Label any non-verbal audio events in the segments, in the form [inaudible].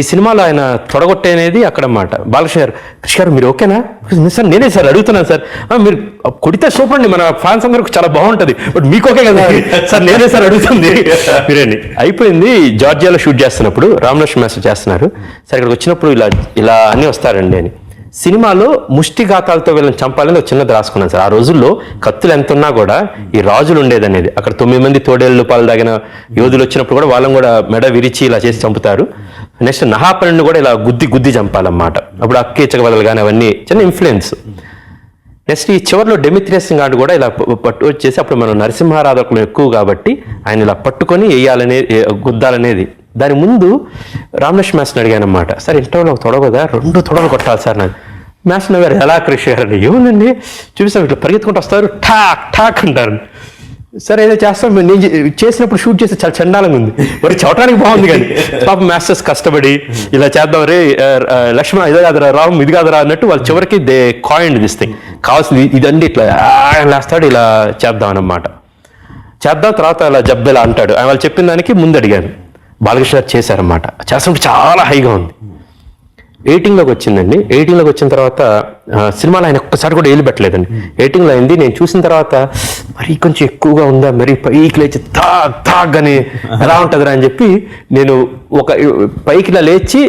ఈ సినిమాలో ఆయన తొడగొట్టే అనేది అక్కడ మాట. బాలకృష్ణ గారు కృష్ణ గారు మీరు ఓకేనా? సార్ నేనే సార్ అడుగుతున్నాను సార్. మీరు కొడితే సూపర్ అండి మన ఫ్యాన్స్ అందరికి చాలా బాగుంటుంది బట్ మీకు ఓకే కదా? సార్ నేనే సార్ అడుగుతుంది మీరేండి అయిపోయింది జార్జియాలో షూట్ చేస్తున్నప్పుడు రామలక్ష్మి మాస్టర్ చేస్తున్నారు. సార్ ఇక్కడికి వచ్చినప్పుడు ఇలా ఇలా అన్నీ వస్తారండి అని. సినిమాలో ముష్టిఘాతాలతో వీళ్ళని చంపాలని ఒక చిన్నది రాసుకున్నాను సార్. ఆ రోజుల్లో కత్తులు ఎంత ఉన్నా కూడా ఈ రాజులు ఉండేదనేది. అక్కడ తొమ్మిది మంది తోడేళ్ళు పాలు తాగిన యోధులు వచ్చినప్పుడు కూడా వాళ్ళని కూడా మెడ విరిచి ఇలా చేసి చంపుతారు. నెక్స్ట్ నహాపరణి కూడా ఇలా గుద్ది గుద్ది చంపాలన్నమాట. అప్పుడు అక్కేచక వదలు కానీ అవన్నీ చిన్న ఇన్ఫ్లుయెన్స్ నెక్స్ట్ ఈ చివరిలో డెమిత్రియస్ గాడు కూడా ఇలా పట్టు వచ్చేసి అప్పుడు మనం నరసింహారాధకులు ఎక్కువ కాబట్టి ఆయన ఇలా పట్టుకొని వేయాలనే గుద్దాలనేది. దాని ముందు రామలక్ష్మి మాస్టర్ అడిగాను అనమాట సార్ ఇంటర్వ్యూలో ఒక తొడగదా రెండు తొడలు కొట్టాలి సార్ నాకు. మాస్టర్ గారు ఎలా కృషి గారు ఏముందండి? చూపిస్తాం ఇట్లా పరిగెత్తుకుంటూ వస్తారు ఠాక్ ఠాక్ అంటారు. సరే ఏదో చేస్తాం. నేను చేసినప్పుడు షూట్ చేస్తే చాలా చండాలంగా ఉంది. మరి చవటానికి బాగుంది కానీ. పాప మాస్టర్స్ కష్టపడి ఇలా చేద్దాం రే లక్ష్మణ ఇదే కాదురా రామ్ ఇది కాదురా అన్నట్టు వాళ్ళు చివరికి దే కాయిన్ తీస్తాయి కావాల్సింది ఇదండి ఇట్లా లేస్తాడు ఇలా చేద్దాం అన్నమాట. చేద్దాం తర్వాత అలా జబ్బెలా అంటాడు. ఆయన వాళ్ళు చెప్పిన దానికి ముందు అడిగాను బాలకృష్ణ గారు చేశారన్నమాట. చేస్తున్నప్పుడు చాలా హైగా ఉంది. ఎయిటింగ్లోకి వచ్చిందండి. ఎయిటింగ్లోకి వచ్చిన తర్వాత సినిమాలో ఆయన ఒక్కసారి కూడా ఏలు పెట్టలేదండి. ఎయిటింగ్లో అయింది. నేను చూసిన తర్వాత మరీ కొంచెం ఎక్కువగా ఉందా? మరి పైకి లేచి తాగ్ తాగ్ అని ఎలా ఉంటుందిరా అని చెప్పి నేను ఒక పైకి ఇలా లేచి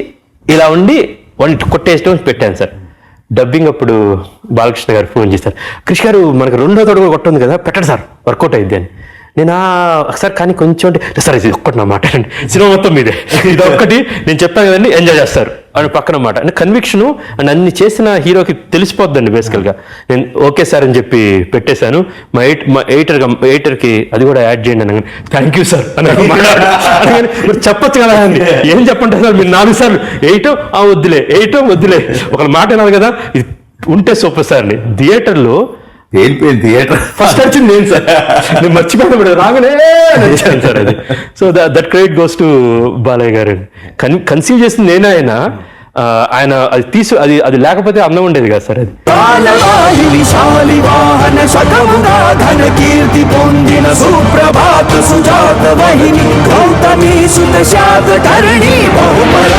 ఇలా ఉండి వంట కొట్టేయడం పెట్టాను సార్. డబ్బింగ్ అప్పుడు బాలకృష్ణ గారు ఫోన్ చేశారు. కృష్ణ గారు మనకు రెండో తోడు కూడా కొట్టుంది కదా పెట్టండి సార్ వర్కౌట్ అయింది అని. నేను "ఆ, సార్ కానీ కొంచెం అంటే సార్ ఇది ఒక్కటి నా మాట అండి. సినిమా మొత్తం మీదే ఇది ఒక్కటి నేను చెప్పాను కదండి ఎంజాయ్ చేస్తారు. అని పక్కన మాట. అంటే కన్విక్షను అండ్ అన్ని చేసిన హీరోకి తెలిసిపోద్దండి బేసికల్గా నేను ఓకే సార్ అని చెప్పి పెట్టేశాను. మా ఎయిట్ మా ఎయిటర్ ఎయిటర్కి అది కూడా యాడ్ చేయండి అని థ్యాంక్ యూ సార్ అని [laughs] "మరి చెప్పొచ్చు కదా అండి. ఏం చెప్పంటారు సార్? మీరు నాలుగు సార్లు ఎయిటో? ఆ వద్దులే. ఎయిటో? వద్దులే. ఒక మాట అన్నారు కదా. ఇది ఉంటే సూపర్ సార్ అండి. థియేటర్లో వెళ్ళిపోయింది థియేటర్. ఫస్ట్ వచ్చింది నేను సార్. నేను మర్చిపోయాను ఇప్పుడు రాగానే అని వచ్చాను సార్ అది. So that credit goes to Balayya garu. కన్ కన్సీవ్ చేసింది నేనే ఆయన. ఆయన అది తీసు అది అది లేకపోతే అందం ఉండేది కదా సార్ అది. సుప్రభాత సుజాత వహిని గౌతమి సుత శాత కరణి బహుమరా